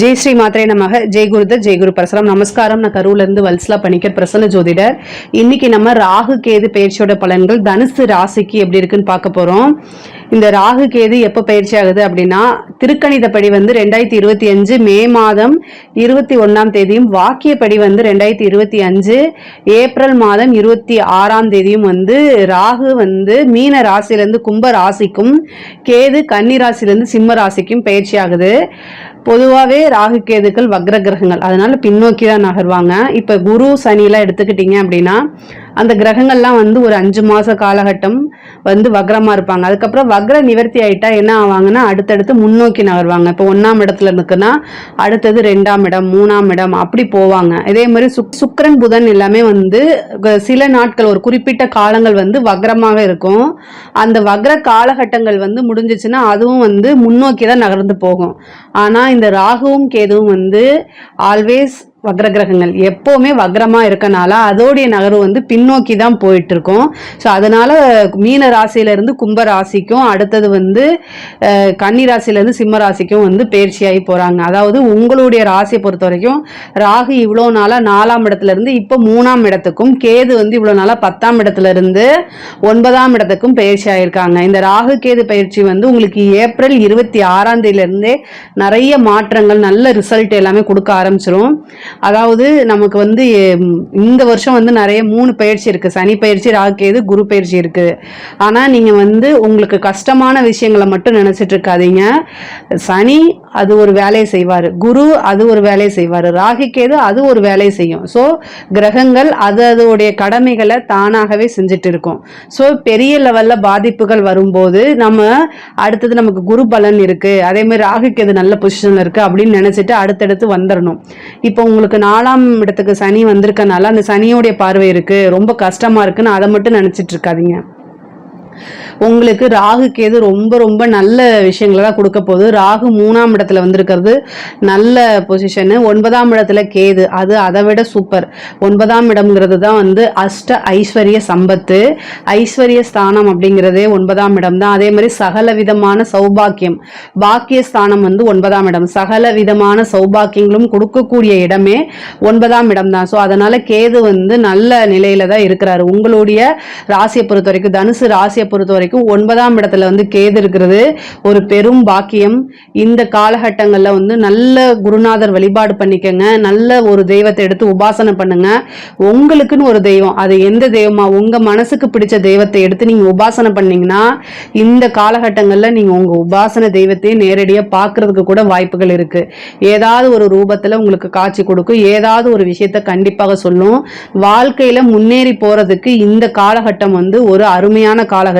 ஜெய் ஸ்ரீ மாத்திரை நமக. ஜெய் குருத ஜெய் குரு பரசுராம். நமஸ்காரம். நான் கரூர்லேருந்து இருந்து வல்சலா பணிக்கர் பிரசன்ன ஜோதிடர். இன்னைக்கு நம்ம ராகு கேது பயிற்சியோட பலன்கள் தனுசு ராசிக்கு எப்படி இருக்குன்னு பார்க்க போறோம். இந்த ராகு கேது எப்போ பயிற்சி ஆகுது அப்படின்னா திருக்கணிதப்படி வந்து ரெண்டாயிரத்தி இருபத்தி அஞ்சு மே மாதம் இருபத்தி ஒன்னாம் தேதியும் வாக்கியப்படி வந்து ரெண்டாயிரத்தி இருபத்தி அஞ்சு ஏப்ரல் மாதம் இருபத்தி ஆறாம் தேதியும் வந்து ராகு வந்து மீன ராசிலேருந்து கும்ப ராசிக்கும் கேது கன்னி ராசிலேருந்து சிம்ம ராசிக்கும் பயிற்சி ஆகுது. பொதுவாகவே ராகு கேதுக்கள் வக்ர கிரகங்கள் அதனால பின்னோக்கி தான் நகர்வாங்க. இப்போ குரு சனிலாம் எடுத்துக்கிட்டீங்க அப்படின்னா அந்த கிரகங்கள்லாம் வந்து ஒரு அஞ்சு மாத காலகட்டம் வந்து வக்ரமாக இருப்பாங்க. அதுக்கப்புறம் வக்ர நிவர்த்தி ஆகிட்டா என்ன ஆவாங்கன்னா அடுத்தடுத்து முன்னோக்கி நகர்வாங்க. இப்போ ஒன்றாம் இடத்துல இருக்குன்னா அடுத்தது ரெண்டாம் இடம் மூணாம் இடம் அப்படி போவாங்க. இதே மாதிரி சுக் சுக்கரன் புதன் எல்லாமே வந்து சில நாட்கள் ஒரு குறிப்பிட்ட காலங்கள் வந்து வக்ரமாக இருக்கும். அந்த வக்ர காலகட்டங்கள் வந்து முடிஞ்சிச்சுன்னா அதுவும் வந்து முன்னோக்கி தான் நகர்ந்து போகும். ஆனால் இந்த ராகுவும் கேதுவும் வந்து ஆல்வேஸ் வக்ர கிரகங்கள் எப்போவுமே வக்ரமாக இருக்கனால அதோடைய நகர்வு வந்து பின்னோக்கி தான் போயிட்டு இருக்கோம் ஸோ அதனால மீன ராசியிலேருந்து கும்ப ராசிக்கும் அடுத்தது வந்து கன்னி ராசியிலேருந்து சிம்ம ராசிக்கும் வந்து பயிற்சியாகி போகிறாங்க அதாவது உங்களுடைய ராசியை பொறுத்த வரைக்கும் ராகு இவ்வளோ நாளாக நாலாம் இடத்துலேருந்து இப்போ மூணாம் இடத்துக்கும் கேது வந்து இவ்வளோ நாளாக பத்தாம் இடத்துலேருந்து ஒன்பதாம் இடத்துக்கும் பயிற்சி ஆகியிருக்காங்க இந்த ராகு கேது பயிற்சி வந்து உங்களுக்கு ஏப்ரல் இருபத்தி ஆறாம் தேதியிலேருந்தே நிறைய மாற்றங்கள் நல்ல ரிசல்ட் எல்லாமே கொடுக்க ஆரம்பிச்சிரும். அதாவது நமக்கு வந்து இந்த வருஷம் வந்து நிறைய மூணு பயிற்சி இருக்கு. சனி பயிற்சி ராக்கேது குரு பயிற்சி இருக்கு. ஆனா நீங்க வந்து உங்களுக்கு கஷ்டமான விஷயங்களை மட்டும் நினச்சிட்டு இருக்காதீங்க. சனி அது ஒரு வேலையை செய்வார். குரு அது ஒரு வேலையை செய்வார். ராகிக்கேது கேது அது ஒரு வேலையை செய்யும். ஸோ கிரகங்கள் அது அதோடைய கடமைகளை தானாகவே செஞ்சுட்டு இருக்கும். ஸோ பெரிய லெவலில் பாதிப்புகள் வரும்போது நம்ம அடுத்தது நமக்கு குரு பலன் இருக்குது அதேமாதிரி ராகுக்கேது கேது நல்ல பொசிஷனில் இருக்குது அப்படின்னு நினச்சிட்டு அடுத்தடுத்து வந்துடணும் இப்போ உங்களுக்கு நாலாம் இடத்துக்கு சனி வந்திருக்கனால அந்த சனியோடைய பார்வை இருக்குது ரொம்ப கஷ்டமாக இருக்குன்னு அதை மட்டும் நினச்சிட்டு இருக்காதீங்க. உங்களுக்கு ராகு கேது ரொம்ப ரொம்ப நல்ல விஷயங்களை தான் கொடுக்க போகுது. ராகு மூணாம் இடத்துல வந்திருக்கிறது. நல்ல பொசிஷனு ஒன்பதாம் இடத்துல கேது. அது அதை விட சூப்பர் ஒன்பதாம் இடம்ங்கிறது தான் வந்து அஷ்ட ஐஸ்வர்ய சம்பத்து. ஐஸ்வர்ய ஸ்தானம் அப்படிங்கிறதே ஒன்பதாம் இடம் தான். அதே மாதிரி சகல விதமான சௌபாக்கியம். பாக்கிய ஸ்தானம் வந்து ஒன்பதாம் இடம். சகல விதமான சௌபாக்கியங்களும் கொடுக்கக்கூடிய இடமே ஒன்பதாம் இடம் தான். ஸோ அதனால கேது வந்து நல்ல நிலையில தான் இருக்கிறாரு. உங்களுடைய ராசியை பொறுத்த வரைக்கும் தனுசு ராசியை பொறுத்த வரைக்கும் ஒன்பதாம் இடத்துல வந்து கேது இருக்கிறது. ஒரு பெரும் பாக்கியம். இந்த காலகட்டங்களில் வந்து நல்ல குருநாதர் வழிபாடு பண்ணிக்கங்க. நல்ல ஒரு தெய்வத்தை எடுத்து உபாசனை பண்ணுங்க. உங்களுக்குன்னு ஒரு தெய்வம். அது எந்த தெய்வமா? உங்க மனசுக்கு பிடிச்ச தெய்வத்தை எடுத்து நீங்க உபாசனை பண்ணீங்கன்னா இந்த காலகட்டங்களில் நீங்க உங்க உபாசனை தெய்வத்தை நேரடியாக பார்க்கறதுக்கு கூட வாய்ப்புகள் இருக்கு. ஏதாவது ஒரு ரூபத்தில் உங்களுக்கு காட்சி கொடுக்கும். ஏதாவது ஒரு விஷயத்த கண்டிப்பாக சொல்லும். வாழ்க்கையில முன்னேறி போறதுக்கு இந்த காலகட்டம் வந்து ஒரு அருமையான காலகட்டம்.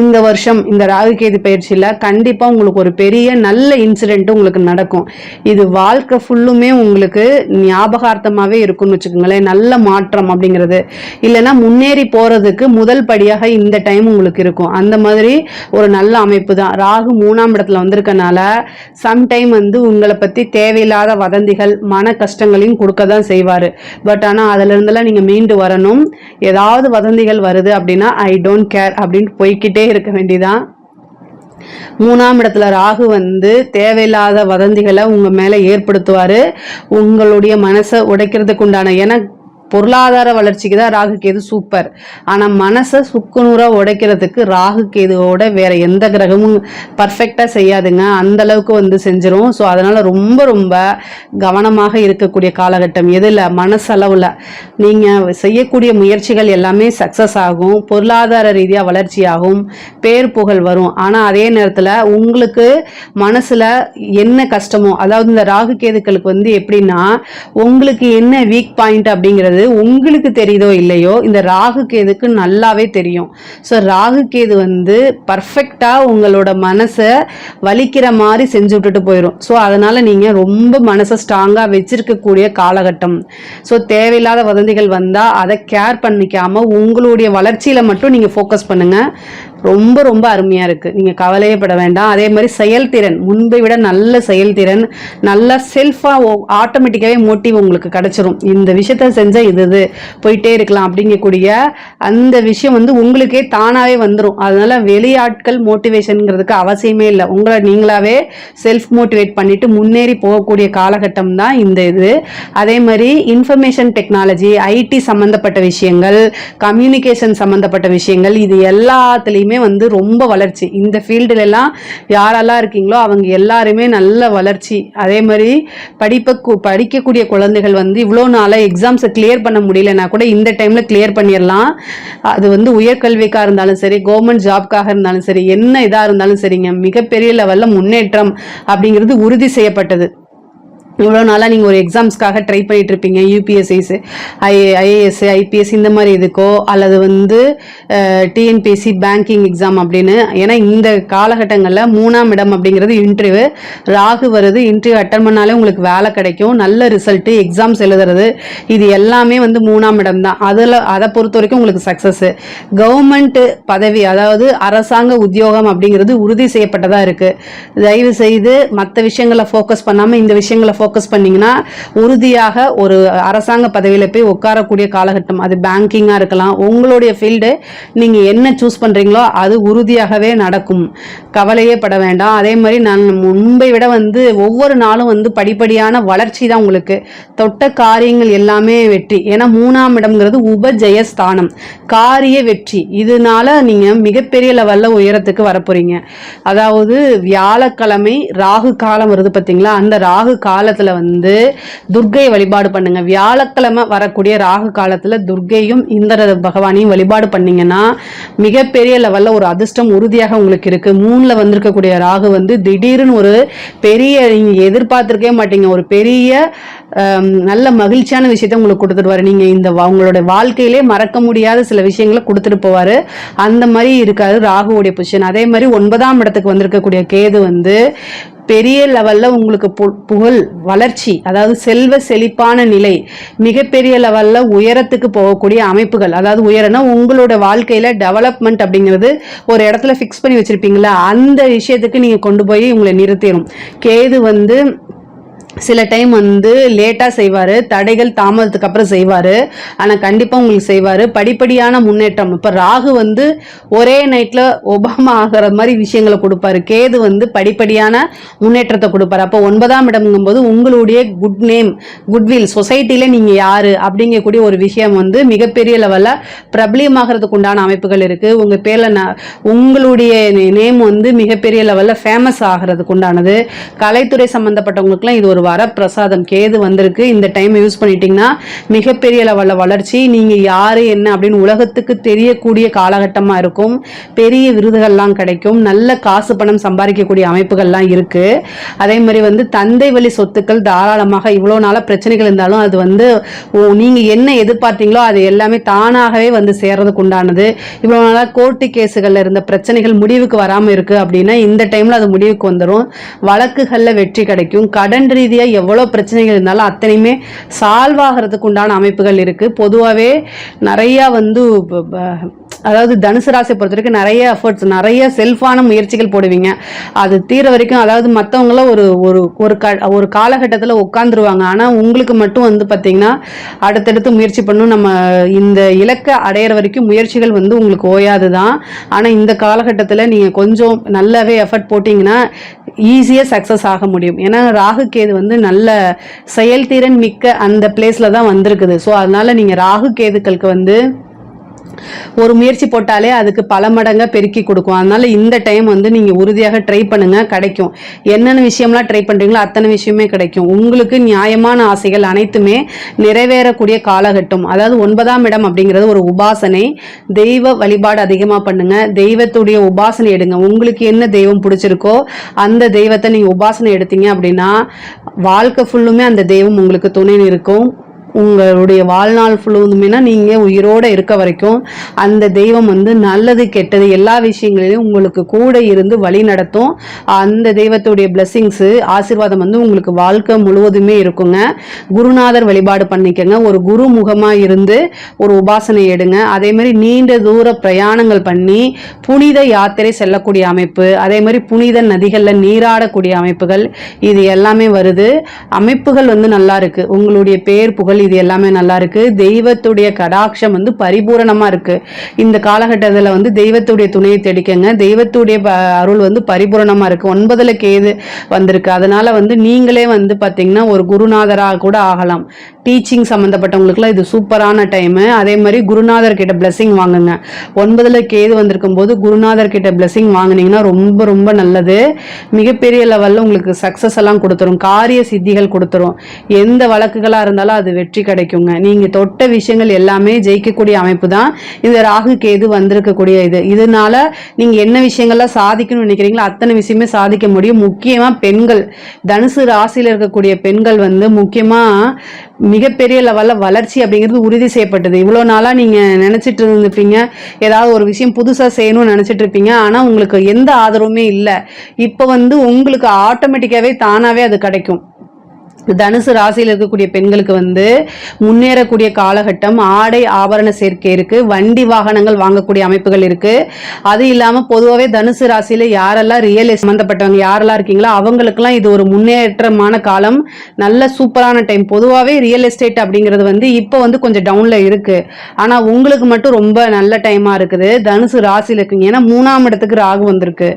இந்த வருஷம் இந்த ராகுகேது பயிற்சியில கண்டிப்பா உங்களுக்கு ஒரு பெரிய நல்ல இன்சிடென்ட் உங்களுக்கு நடக்கும். இது வாழ்க்கை ஃபுல்லுமே உங்களுக்கு ஞாபகார்த்தமாவே இருக்கும்னு வச்சுக்கோங்களேன். நல்ல மாற்றம் அப்படிங்கிறது. இல்லைன்னா முன்னேறி போறதுக்கு முதல் படியாக இந்த டைம் உங்களுக்கு இருக்கும். அந்த மாதிரி ஒரு நல்ல அமைப்பு தான். ராகு மூணாம் இடத்துல வந்திருக்கனால சம்டைம் வந்து உங்களை பத்தி தேவையில்லாத வதந்திகள் மன கஷ்டங்களையும் கொடுக்க தான் செய்வாரு. பட் ஆனா அதுல நீங்கள் நீங்க மீண்டு வரணும். ஏதாவது வதந்திகள் வருது அப்படின்னா ஐ டோன்ட் கேர் அப்படின்னு போய்க்கிட்டே இருக்க வேண்டியதான் மூணாம் இடத்துல ராகு வந்து தேவையில்லாத வதந்திகளை உங்க மேல ஏற்படுத்துவாரு. உங்களுடைய மனசை உடைக்கிறதுக்கு உண்டான ஏன்னா பொருளாதார வளர்ச்சிக்கு தான் ராகு கேது சூப்பர் ஆனால் மனசை சுக்குநூறாக உடைக்கிறதுக்கு ராகு கேதுவோட வேற எந்த கிரகமும் பர்ஃபெக்டாக செய்யாதுங்க. அந்த அளவுக்கு வந்து செஞ்சிடும் ஸோ அதனால் ரொம்ப ரொம்ப கவனமாக இருக்கக்கூடிய காலகட்டம். எதில் மனசளவில் நீங்கள் செய்யக்கூடிய முயற்சிகள் எல்லாமே சக்ஸஸ் ஆகும். பொருளாதார ரீதியாக வளர்ச்சியாகும். பேர் புகழ் வரும். ஆனால் அதே நேரத்தில் உங்களுக்கு மனசில் என்ன கஷ்டமோ அதாவது இந்த ராகு கேதுக்களுக்கு வந்து எப்படின்னா உங்களுக்கு என்ன வீக் பாயிண்ட் அப்படிங்கிறது உங்களுக்கு தெரியுதோ இல்லையோ இந்த ராகு கேதுக்கு நல்லாவே தெரியும். ஸோ ராகு கேது வந்து பர்ஃபெக்டாக உங்களோட மனசை வலிக்கிற மாதிரி செஞ்சு விட்டுட்டு போயிடும் ஸோ அதனால் நீங்கள் ரொம்ப மனசை ஸ்ட்ராங்காக வச்சிருக்கக்கூடிய காலகட்டம். ஸோ தேவையில்லாத வதந்திகள் வந்தால் அதை கேர் பண்ணிக்காமல் உங்களுடைய வளர்ச்சியில் மட்டும் நீங்கள் ஃபோக்கஸ் பண்ணுங்கள் ரொம்ப ரொம்ப அருமையாக இருக்குது நீங்கள் கவலையே பட வேண்டாம். அதே மாதிரி செயல்திறன். முன்பை விட நல்ல செயல்திறன் நல்ல செல்ஃபாக ஆட்டோமேட்டிக்காகவே மோட்டிவ் உங்களுக்கு கிடச்சிரும். இந்த விஷயத்த செஞ்சால் இது இது போயிட்டே இருக்கலாம் அப்படிங்கக்கூடிய அந்த விஷயம் வந்து உங்களுக்கே தானாகவே வந்துடும் அதனால வெளியாட்கள் மோட்டிவேஷனுங்கிறதுக்கு அவசியமே இல்லை. உங்களை நீங்களாவே செல்ஃப் மோட்டிவேட் பண்ணிட்டு முன்னேறி போகக்கூடிய காலகட்டம் தான் இந்த இது. அதே மாதிரி இன்ஃபர்மேஷன் டெக்னாலஜி ஐடி சம்மந்தப்பட்ட விஷயங்கள் கம்யூனிகேஷன் சம்மந்தப்பட்ட விஷயங்கள் இது எல்லாத்துலேயுமே வந்து ரொம்ப வளர்ச்சி. இந்த ஃபீல்டுலலாம் யாரெல்லாம் இருக்கீங்களோ அவங்க எல்லாருமே நல்ல வளர்ச்சி. அதே மாதிரி படிப்ப படிக்கக்கூடிய குழந்தைகள் வந்து இவ்வளோ நாளாக எக்ஸாம்ஸை கிளியர் பண்ண முடியலன்னா கூட இந்த டைமில் கிளியர் பண்ணிடலாம் அது வந்து உயர்கல்விக்காக இருந்தாலும் சரி கவர்மெண்ட் ஜாப்க்காக இருந்தாலும் சரி என்ன இதாக இருந்தாலும் சரிங்க. மிகப்பெரிய லெவலில் முன்னேற்றம் அப்படிங்கிறது உறுதி செய்யப்பட்டது. இவ்வளோ நாளாக நீங்கள் ஒரு எக்ஸாம்ஸ்க்காக ட்ரை பண்ணிட்டு இருப்பீங்க யூபிஎஸ்சிஸ் ஐ ஐஏஎஸ் ஐபிஎஸ் இந்த மாதிரி இதுக்கோ அல்லது வந்து டிஎன்பிஎஸ்சி பேங்கிங் எக்ஸாம் அப்படின்னு. ஏன்னா இந்த காலகட்டங்களில் மூணாம் இடம் அப்படிங்கிறது இன்டர்வியூ ராகு வருது இன்டர்வியூ அட்டன் பண்ணாலே உங்களுக்கு வேலை கிடைக்கும். நல்ல ரிசல்ட்டு எக்ஸாம்ஸ் எழுதுறது இது எல்லாமே வந்து மூணாம் இடம் தான். அதில் அதை பொறுத்த வரைக்கும் உங்களுக்கு சக்ஸஸ் கவர்மெண்ட் பதவி அதாவது அரசாங்க உத்தியோகம் அப்படிங்கிறது உறுதி செய்யப்பட்டதாக இருக்குது தயவு செய்து மற்ற விஷயங்களை ஃபோக்கஸ் பண்ணாமல் இந்த விஷயங்களை ஃபோக்கஸ் ஃபோக்கஸ் பண்ணீங்கன்னா உறுதியாக ஒரு அரசாங்க பதவியில் போய் உட்காரக்கூடிய காலகட்டம் அது பேங்கிங்காக இருக்கலாம் உங்களுடைய ஃபீல்டு நீங்கள் என்ன சூஸ் பண்ணுறீங்களோ அது உறுதியாகவே நடக்கும். கவலையே பட வேண்டாம். அதே மாதிரி நான் முன்பை விட வந்து ஒவ்வொரு நாளும் வந்து படிப்படியான வளர்ச்சி தான் உங்களுக்கு. தொட்ட காரியங்கள் எல்லாமே வெற்றி. ஏன்னா மூணாம் இடம்ங்கிறது உபஜய ஸ்தானம் காரிய வெற்றி. இதனால நீங்கள் மிகப்பெரிய லெவலில் உயரத்துக்கு வரப்போறீங்க. அதாவது வியாழக்கிழமை ராகு காலம் வருது பார்த்தீங்களா அந்த ராகு காலத்தில் வந்து துர்க்கையை வழிபாடு பண்ணுங்க. வியாழக்கிழமை வரக்கூடிய ராகு காலத்தில் துர்க்கையும் இந்திர பகவானையும் வழிபாடு பண்ணீங்கன்னா மிகப்பெரிய லெவலில் ஒரு அதிர்ஷ்டம் உறுதியாக உங்களுக்கு இருக்கு. மூணில் வந்திருக்கக்கூடிய ராகு வந்து திடீர்னு ஒரு பெரிய நீங்கள் எதிர்பார்த்துருக்கவே மாட்டீங்க. ஒரு பெரிய நல்ல மகிழ்ச்சியான விஷயத்த உங்களுக்கு கொடுத்துருவாரு நீங்க இந்த உங்களோட வாழ்க்கையிலே மறக்க முடியாத சில விஷயங்களை கொடுத்துட்டு போவாரு. அந்த மாதிரி இருக்காது ராகுவோடைய பொசிஷன் அதே மாதிரி ஒன்பதாம் இடத்துக்கு வந்திருக்கக்கூடிய கேது வந்து பெரிய லெவலில் உங்களுக்கு பு- புகழ் வளர்ச்சி அதாவது செல்வ செழிப்பான நிலை மிகப்பெரிய லெவலில் உயரத்துக்கு போகக்கூடிய அமைப்புகள். அதாவது உயரம்னா உங்களோட வாழ்க்கையில் டெவலப்மெண்ட் அப்படிங்கிறது ஒரு இடத்துல ஃபிக்ஸ் பண்ணி வச்சுருப்பீங்களா அந்த விஷயத்துக்கு நீங்கள் கொண்டு போய் உங்களை நிறுத்திடும் கேது வந்து சில டைம் வந்து லேட்டாக செய்வார் தடைகள் தாமதத்துக்கு அப்புறம் செய்வார். ஆனால் கண்டிப்பாக உங்களுக்கு செய்வார். படிப்படியான முன்னேற்றம். இப்போ ராகு வந்து ஒரே நைட்டில் ஒபாமா ஆகிற மாதிரி விஷயங்களை கொடுப்பாரு. கேது வந்து படிப்படியான முன்னேற்றத்தை கொடுப்பாரு. அப்போ ஒன்பதாம் இடம்ங்கும்போது உங்களுடைய குட் நேம் குட்வில் சொசைட்டியில் நீங்கள் யார்? அப்படிங்கக்கூடிய ஒரு விஷயம் வந்து மிகப்பெரிய லெவலில் பிரபலியமாகிறதுக்கு உண்டான அமைப்புகள் இருக்குது உங்கள் பேரில் ந உங்களுடைய நேம் வந்து மிகப்பெரிய லெவலில் ஃபேமஸ் ஆகிறதுக்கு உண்டானது. கலைத்துறை சம்மந்தப்பட்டவங்களுக்குலாம் இது ஒரு வரப்பிரசாதம் கேது வந்திருக்கு. இந்த டைம் யூஸ் பண்ணிட்டீங்கன்னா மிகப்பெரிய லெவலில் வளர்ச்சி. நீங்கள் யார் என்ன அப்படின்னு உலகத்துக்கு தெரியக்கூடிய காலகட்டமாக இருக்கும். பெரிய விருதுகள்லாம் கிடைக்கும். நல்ல காசு பணம் சம்பாதிக்கக்கூடிய அமைப்புகள்லாம் இருக்குது அதே மாதிரி வந்து தந்தை வழி சொத்துக்கள் தாராளமாக இவ்வளோ நாளாக பிரச்சனைகள் இருந்தாலும் அது வந்து நீங்கள் என்ன எதிர்பார்த்தீங்களோ அது எல்லாமே தானாகவே வந்து சேர்றதுக்கு உண்டானது. இவ்வளோ நாளாக கோர்ட்டு கேஸுகளில் இருந்த பிரச்சனைகள் முடிவுக்கு வராமல் இருக்குது அப்படின்னா இந்த டைமில் அது முடிவுக்கு வந்துடும் வழக்குகளில் வெற்றி கிடைக்கும். கடன் ரீதியாக எவ்வளோ பிரச்சனைகள் இருந்தாலும் அத்தனையுமே சால்வ் ஆகிறதுக்கு உண்டான அமைப்புகள் இருக்குது பொதுவாகவே நிறையா வந்து அதாவது தனுசு ராசியை பொறுத்த வரைக்கும் நிறைய எஃபர்ட்ஸ் நிறைய செல்ஃபான முயற்சிகள் போடுவீங்க. அது தீர வரைக்கும் அதாவது மற்றவங்கள ஒரு ஒரு ஒரு க ஒரு காலகட்டத்தில் உட்காந்துருவாங்க ஆனால் உங்களுக்கு மட்டும் வந்து பார்த்தீங்கன்னா அடுத்தடுத்து முயற்சி பண்ணும் நம்ம இந்த இலக்கை அடையிற வரைக்கும் முயற்சிகள் வந்து உங்களுக்கு ஓயாது தான் ஆனால் இந்த காலகட்டத்தில் நீங்கள் கொஞ்சம் நல்லாவே எஃபர்ட் போட்டிங்கன்னா ஈஸியாக சக்ஸஸ் ஆக முடியும். ஏன்னா ராகு கேது வந்து நல்ல செயல்திறன் மிக்க அந்த பிளேஸில் தான் வந்திருக்குது. ஸோ அதனால் நீங்கள் ராகு கேதுக்களுக்கு வந்து ஒரு முயற்சி போட்டாலே அதுக்கு பல மடங்காக பெருக்கி கொடுக்கும். அதனால இந்த டைம் வந்து நீங்கள் உறுதியாக ட்ரை பண்ணுங்கள் கிடைக்கும். என்னென்ன விஷயம்லாம் ட்ரை பண்ணுறீங்களோ அத்தனை விஷயமே கிடைக்கும். உங்களுக்கு நியாயமான ஆசைகள் அனைத்துமே நிறைவேறக்கூடிய காலகட்டம். அதாவது ஒன்பதாம் இடம் அப்படிங்கிறது ஒரு உபாசனை. தெய்வ வழிபாடு அதிகமாக பண்ணுங்கள் தெய்வத்துடைய உபாசனை எடுங்க. உங்களுக்கு என்ன தெய்வம் பிடிச்சிருக்கோ அந்த தெய்வத்தை நீங்கள் உபாசனை எடுத்தீங்க அப்படின்னா வாழ்க்கை ஃபுல்லுமே அந்த தெய்வம் உங்களுக்கு துணை இருக்கும். உங்களுடைய வாழ்நாள் ஃபுல்லுமே நீங்கள் உயிரோடு இருக்க வரைக்கும் அந்த தெய்வம் வந்து நல்லது கெட்டது எல்லா விஷயங்களிலும் உங்களுக்கு கூட இருந்து வழி நடத்தும். அந்த தெய்வத்துடைய பிளெஸ்ஸிங்ஸு ஆசீர்வாதம் வந்து உங்களுக்கு வாழ்க்கை முழுவதுமே இருக்குங்க. குருநாதர் வழிபாடு பண்ணிக்கங்க. ஒரு குரு முகமாக இருந்து ஒரு உபாசனை எடுங்க. அதே மாதிரி நீண்ட தூர பிரயாணங்கள் பண்ணி புனித யாத்திரை செல்லக்கூடிய அமைப்பு அதே மாதிரி புனித நதிகளில் நீராடக்கூடிய அமைப்புகள் இது எல்லாமே வருது. அமைப்புகள் வந்து நல்லா இருக்குது உங்களுடைய பேர் புகழ் இது எல்லாமே நல்லா இருக்கு. தெய்வத்துடைய கடாட்சம் வந்து பரிபூரணமா இருக்கு. இந்த காலகட்டத்தில் வந்து தெய்வத்துடைய துணையை தெடிக்கங்க. தெய்வத்துடைய அருள் வந்து பரிபூரணமா இருக்கு. ஒன்பதுல கேது வந்திருக்கு. அதனால வந்து நீங்களே வந்து பார்த்தீங்கன்னா ஒரு குருநாதராக கூட ஆகலாம். டீச்சிங் சம்மந்தப்பட்டவங்களுக்குலாம் இது சூப்பரான டைமு அதே மாதிரி குருநாதர் கிட்ட பிளெஸிங் வாங்குங்க. ஒன்பதுல கேது வந்திருக்கும் போது குருநாதர் கிட்ட பிளெஸிங் வாங்கினீங்கன்னா ரொம்ப ரொம்ப நல்லது. மிகப்பெரிய லெவலில் உங்களுக்கு சக்ஸஸ் எல்லாம் கொடுத்துரும். காரிய சித்திகள் கொடுத்துரும். எந்த வழக்குகளாக இருந்தாலும் அது வெற்றி கிடைக்குங்க. நீங்கள் தொட்ட விஷயங்கள் எல்லாமே ஜெயிக்கக்கூடிய அமைப்பு தான் இந்த ராகு கேது வந்திருக்கக்கூடிய இது. இதனால நீங்கள் என்ன விஷயங்கள்லாம் சாதிக்கணும்னு நினைக்கிறீங்களோ அத்தனை விஷயமே சாதிக்க முடியும். முக்கியமாக பெண்கள். தனுசு ராசியில் இருக்கக்கூடிய பெண்கள் வந்து முக்கியமாக மிகப்பெரிய லெவலில் வளர்ச்சி அப்படிங்கிறது உறுதி செய்யப்பட்டது. இவ்வளோ நாளாக நீங்கள் நினச்சிட்டு இருந்துருப்பீங்க. ஏதாவது ஒரு விஷயம் புதுசாக செய்யணும்னு நினச்சிட்டு இருப்பீங்க. ஆனால் உங்களுக்கு எந்த ஆதரவுமே இல்லை. இப்போ வந்து உங்களுக்கு ஆட்டோமேட்டிக்காகவே தானாகவே அது கிடைக்கும். தனுசு ராசியில் இருக்கக்கூடிய பெண்களுக்கு வந்து முன்னேறக்கூடிய காலகட்டம் ஆடை ஆபரண சேர்க்கை இருக்குது வண்டி வாகனங்கள் வாங்கக்கூடிய அமைப்புகள் இருக்குது அது இல்லாமல் பொதுவாகவே தனுசு ராசியில் யாரெல்லாம் ரியல் சம்மந்தப்பட்டவங்க யாரெல்லாம் இருக்கீங்களோ அவங்களுக்குலாம் இது ஒரு முன்னேற்றமான காலம் நல்ல சூப்பரான டைம் பொதுவாகவே ரியல் எஸ்டேட் அப்படிங்கிறது வந்து இப்போ வந்து கொஞ்சம் டவுனில் இருக்குது ஆனால் உங்களுக்கு மட்டும் ரொம்ப நல்ல டைமாக இருக்குது. தனுசு ராசியில் இருக்குங்க. ஏன்னா மூணாம் இடத்துக்கு ராகு வந்திருக்கு.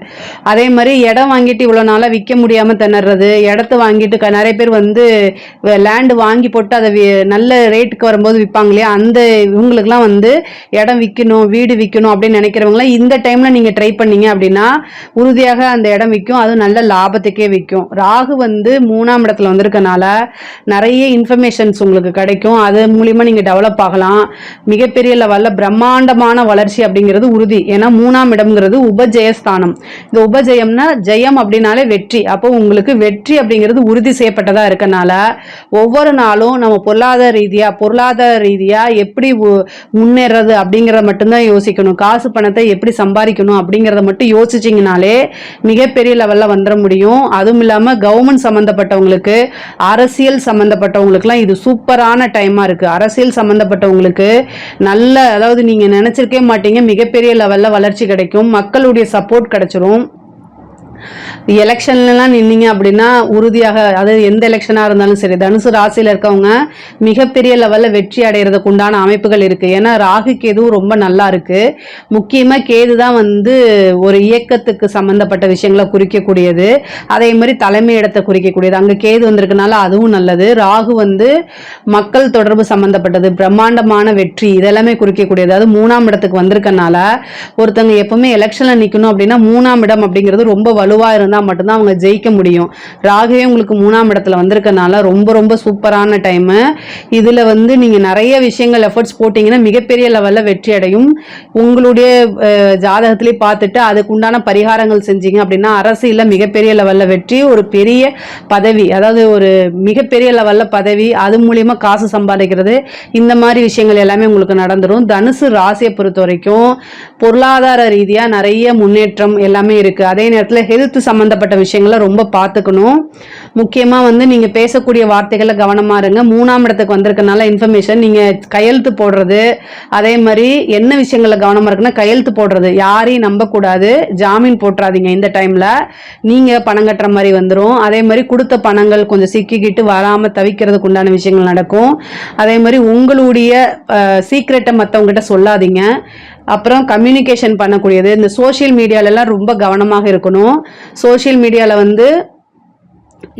அதே மாதிரி இடம் வாங்கிட்டு இவ்வளோ நாளாக விற்க முடியாமல் திணறது இடத்த வாங்கிட்டு நிறைய பேர் வந்து வந்து லேண்டு வாங்கி போட்டு அதை வி- நல்ல ரேட்டுக்கு வரும்போது விற்பாங்க இல்லையா? அந்த இவங்களுக்குலாம் வந்து இடம் விற்கணும் வீடு விற்கணும் அப்படின்னு நினைக்கிறவங்களாம் இந்த டைமில் நீங்கள் ட்ரை பண்ணீங்க அப்படின்னா உறுதியாக அந்த இடம் விற்கும் அதுவும் நல்ல லாபத்துக்கே விற்கும் ராகு வந்து மூணாம் இடத்துல வந்திருக்கனால நிறைய இன்ஃபர்மேஷன்ஸ் உங்களுக்கு கிடைக்கும். அது மூலிமா நீங்கள் டெவலப் ஆகலாம். மிகப்பெரிய லெவல்ல பிரம்மாண்டமான வளர்ச்சி அப்படிங்கிறது உறுதி. ஏன்னா மூணாம் இடம்ங்கிறது உபஜெயஸ்தானம். இந்த உபஜெயம்னா ஜெயம் அப்படின்னாலே வெற்றி. அப்போ உங்களுக்கு வெற்றி அப்படிங்கிறது உறுதி செய்யப்பட்டதாக செய்யப்பட்டதா இருக்கனால ஒவ்வொரு நாளும் நம்ம பொருளாதார ரீதியா பொருளாதார ரீதியா எப்படி முன்னேறது அப்படிங்கறத மட்டும்தான் யோசிக்கணும். காசு பணத்தை எப்படி சம்பாதிக்கணும் அப்படிங்கறத மட்டும் யோசிச்சிங்கனாலே மிகப்பெரிய லெவல்ல வந்துட முடியும். அதுவும் இல்லாம கவர்மெண்ட் சம்பந்தப்பட்டவங்களுக்கு அரசியல் சம்மந்தப்பட்டவங்களுக்குலாம் இது சூப்பரான டைமா இருக்கு. அரசியல் சம்பந்தப்பட்டவங்களுக்கு நல்ல அதாவது நீங்க நினச்சிருக்கே மாட்டீங்க மிகப்பெரிய லெவல்ல வளர்ச்சி கிடைக்கும். மக்களுடைய சப்போர்ட் கிடைச்சிரும். எலெக்ஷன்லாம் நின்னீங்க அப்படின்னா உறுதியாக அதாவது எந்த எலெக்ஷனாக இருந்தாலும் சரி தனுசு ராசியில் இருக்கவங்க மிகப்பெரிய லெவலில் வெற்றி அடைகிறதுக்கு உண்டான அமைப்புகள் இருக்குது ஏன்னா ராகு கேதுவும் ரொம்ப நல்லா இருக்குது முக்கியமாக கேது தான் வந்து ஒரு இயக்கத்துக்கு சம்மந்தப்பட்ட விஷயங்களை குறிக்கக்கூடியது. அதே மாதிரி தலைமை இடத்தை குறிக்கக்கூடியது. அங்கே கேது வந்திருக்கனால அதுவும் நல்லது. ராகு வந்து மக்கள் தொடர்பு சம்மந்தப்பட்டது பிரம்மாண்டமான வெற்றி இதெல்லாமே குறிக்கக்கூடியது. அது மூணாம் இடத்துக்கு வந்திருக்கனால ஒருத்தவங்க எப்பவுமே எலெக்ஷனில் நிற்கணும் அப்படின்னா மூணாம் இடம் அப்படிங்கிறது ரொம்ப வலுவாக இருந்தால் மட்டும்தான் அவங்க ஜெயிக்க முடியும். ராகவே உங்களுக்கு மூணாம் இடத்துல வந்திருக்கனால ரொம்ப ரொம்ப சூப்பரான டைமு இதில் வந்து நீங்கள் நிறைய விஷயங்கள் எஃபர்ட்ஸ் போட்டிங்கன்னா மிகப்பெரிய லெவலில் வெற்றி அடையும். உங்களுடைய ஜாதகத்திலே பார்த்துட்டு அதுக்கு உண்டான பரிகாரங்கள் செஞ்சீங்க அப்படின்னா அரசியலில் மிகப்பெரிய லெவலில் வெற்றி ஒரு பெரிய பதவி அதாவது ஒரு மிகப்பெரிய லெவலில் பதவி அது மூலியமாக காசு சம்பாதிக்கிறது இந்த மாதிரி விஷயங்கள் எல்லாமே உங்களுக்கு நடந்துடும் தனுசு ராசியை பொறுத்த வரைக்கும் பொருளாதார ரீதியாக நிறைய முன்னேற்றம் எல்லாமே இருக்குது அதே நேரத்தில் எழுத்து சம்மந்தப்பட்ட விஷயங்களை ரொம்ப பார்த்துக்கணும். முக்கியமாக வந்து நீங்கள் பேசக்கூடிய வார்த்தைகளை கவனமாக இருங்க. மூணாம் இடத்துக்கு வந்திருக்கனால இன்ஃபர்மேஷன் நீங்கள் கையெழுத்து போடுறது அதே மாதிரி என்ன விஷயங்களில் கவனமாக இருக்குன்னா கையெழுத்து போடுறது. யாரையும் நம்பக்கூடாது. ஜாமீன் போட்டுறாதீங்க இந்த டைமில் நீங்கள் பணம் கட்டுற மாதிரி வந்துடும் அதே மாதிரி கொடுத்த பணங்கள் கொஞ்சம் சிக்கிக்கிட்டு வராமல் தவிக்கிறதுக்கு உண்டான விஷயங்கள் நடக்கும். அதே மாதிரி உங்களுடைய சீக்ரெட்டை மற்றவங்ககிட்ட சொல்லாதீங்க. அப்புறம் கம்யூனிகேஷன் பண்ணக்கூடியது. இந்த சோஷியல் மீடியாலெல்லாம் ரொம்ப கவனமாக இருக்கணும். சோஷியல் மீடியாவில் வந்து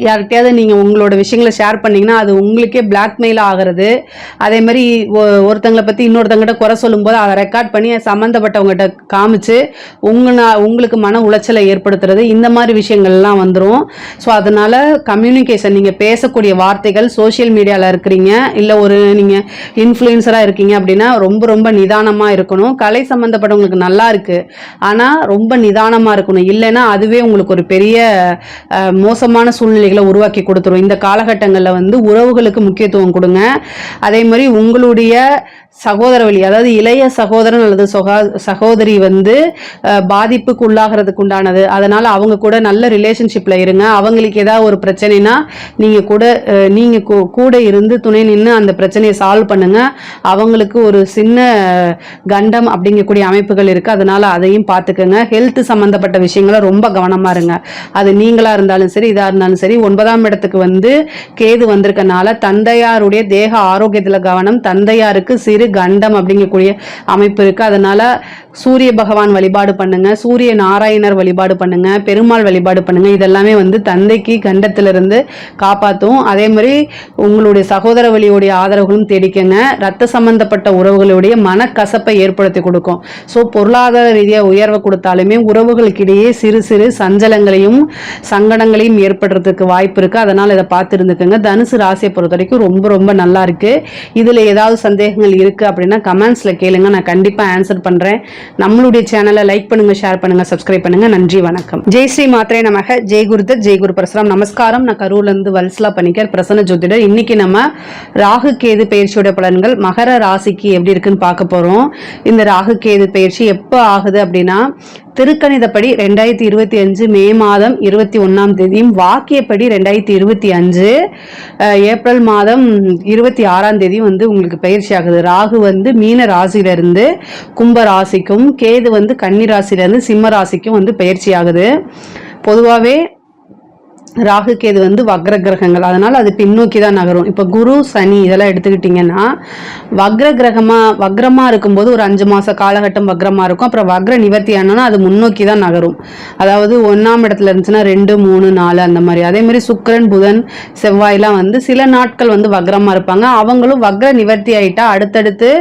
யார்கிட்டயாவது நீங்கள் உங்களோட விஷயங்களை ஷேர் பண்ணீங்கன்னா அது உங்களுக்கே பிளாக்மெயில் ஆகிறது. அதே மாதிரி ஒ- ஒருத்தங்களை பற்றி இன்னொருத்தங்கிட்ட குறை சொல்லும்போது அதை ரெக்கார்ட் பண்ணி சம்மந்தப்பட்டவங்ககிட்ட காமிச்சு உங்களை உங்களுக்கு மன உளைச்சலை ஏற்படுத்துறது இந்த மாதிரி விஷயங்கள்லாம் வந்துடும் ஸோ அதனால் கம்யூனிகேஷன் நீங்கள் பேசக்கூடிய வார்த்தைகள் சோஷியல் மீடியாவில் இருக்கிறீங்க இல்லை ஒரு நீங்கள் இன்ஃப்ளூயன்சராக இருக்கீங்க அப்படின்னா ரொம்ப ரொம்ப நிதானமாக இருக்கணும். கலை சம்மந்தப்பட்டவங்களுக்கு நல்லா இருக்குது ஆனால் ரொம்ப நிதானமாக இருக்கணும். இல்லைன்னா அதுவே உங்களுக்கு ஒரு பெரிய மோசமான சூழ்நிலை சூழ்நிலைகளை உருவாக்கி கொடுத்துரும். இந்த காலகட்டங்களில் வந்து உறவுகளுக்கு முக்கியத்துவம் கொடுங்க. அதே மாதிரி உங்களுடைய சகோதர வழி அதாவது இளைய சகோதரன் அல்லது சகா சகோதரி வந்து பாதிப்புக்கு உள்ளாகிறதுக்கு உண்டானது. அதனால் அவங்க கூட நல்ல ரிலேஷன்ஷிப்ல இருங்க. அவங்களுக்கு ஏதாவது ஒரு பிரச்சனைனா நீங்கள் கூட நீங்கள் கூ- கூட இருந்து துணை நின்று அந்த பிரச்சனையை சால்வ் பண்ணுங்க. அவங்களுக்கு ஒரு சின்ன கண்டம் அப்படிங்கக்கூடிய அமைப்புகள் இருக்கு. அதனால அதையும் பார்த்துக்கோங்க. ஹெல்த் சம்பந்தப்பட்ட விஷயங்களை ரொம்ப கவனமாக இருங்க. அது நீங்களாக இருந்தாலும் சரி இதாக இருந்தாலும் சரி ஒன்பதாம் இடத்துக்கு வந்து கேது வந்திருக்கனால தந்தையாருடைய தேக ஆரோக்கியத்துல கவனம் தந்தையாருக்கு சிறு கண்டம் அப்படிங்கக்கூடிய அமைப்பு இருக்கு. அதனால சூரிய பகவான் வழிபாடு பண்ணுங்க சூரிய நாராயணர் வழிபாடு பண்ணுங்க பெருமாள் வழிபாடு பண்ணுங்க. இதெல்லாமே வந்து தந்தைக்கு கண்டத்திலிருந்து காப்பாற்றும் அதே மாதிரி உங்களுடைய சகோதர வழியுடைய ஆதரவுகளும் தேடிக்கங்க. ரத்த சம்பந்தப்பட்ட உறவுகளுடைய மனக்கசப்பை ஏற்படுத்தி கொடுக்கும். ஸோ பொருளாதார ரீதியாக உயர்வை கொடுத்தாலுமே உறவுகளுக்கிடையே சிறு சிறு சஞ்சலங்களையும் சங்கடங்களையும் ஏற்படுறதுக்கு வாய்ப்பு இருக்கு. அதனால இதை பார்த்து இருந்துக்கோங்க தனுசு ராசியை பொறுத்த வரைக்கும் ரொம்ப ரொம்ப நல்லா இருக்கு. இதுல ஏதாவது சந்தேகங்கள் இருக்கு அப்படின்னா கமெண்ட்ஸ்ல கேளுங்க. நான் கண்டிப்பா ஆன்சர் பண்றேன். நம்மளுடைய சேனலை லைக் பண்ணுங்க ஷேர் பண்ணுங்க சப்ஸ்கிரைப் பண்ணுங்க. நன்றி வணக்கம். ஜெய் ஸ்ரீ மாத்திரை நமக. ஜெய் குருதர் ஜெய் குரு பரசுராம். நமஸ்காரம். நான் கரூர்ல இருந்து வல்சலா பண்ணிக்கர் பிரசன்ன ஜோதிடர். இன்னைக்கு நம்ம ராகு கேது பயிற்சியோட பலன்கள் மகர ராசிக்கு எப்படி இருக்குன்னு பார்க்க போறோம். இந்த ராகு கேது பயிற்சி எப்போ ஆகுது அப்படின்னா திருக்கணிதப்படி ரெண்டாயிரத்தி இருபத்தி அஞ்சு மே மாதம் இருபத்தி ஒன்றாம் தேதியும் வாக்கியப்படி ரெண்டாயிரத்தி இருபத்தி அஞ்சு ஏப்ரல் மாதம் இருபத்தி ஆறாம் தேதியும் வந்து உங்களுக்கு பயிற்சி ஆகுது ராகு வந்து மீன ராசியிலிருந்து கும்ப ராசிக்கும் கேது வந்து கன்னி ராசியிலிருந்து சிம்ம ராசிக்கும் வந்து பயிற்சி ஆகுது பொதுவாகவே ராகு கேது வந்து வக்ர கிரகங்கள் அதனால அது பின்னோக்கி தான் நகரும். இப்போ குரு சனி இதெல்லாம் எடுத்துக்கிட்டிங்கன்னா வக்ர கிரகமா வக்ரமா இருக்கும்போது ஒரு அஞ்சு மாச காலகட்டம் வக்ரமா இருக்கும். அப்புறம் வக்ர நிவர்த்தி ஆனோன்னா அது முன்னோக்கி தான் நகரும். அதாவது ஒன்றாம் இடத்துல இருந்துச்சுன்னா ரெண்டு மூணு நாலு அந்த மாதிரி. அதே மாதிரி சுக்கிரன் புதன் செவ்வாய்லாம் வந்து சில நாட்கள் வந்து வக்ரமா இருப்பாங்க. அவங்களும் வக்ர நிவர்த்தி ஆயிட்டா அடுத்தடுத்து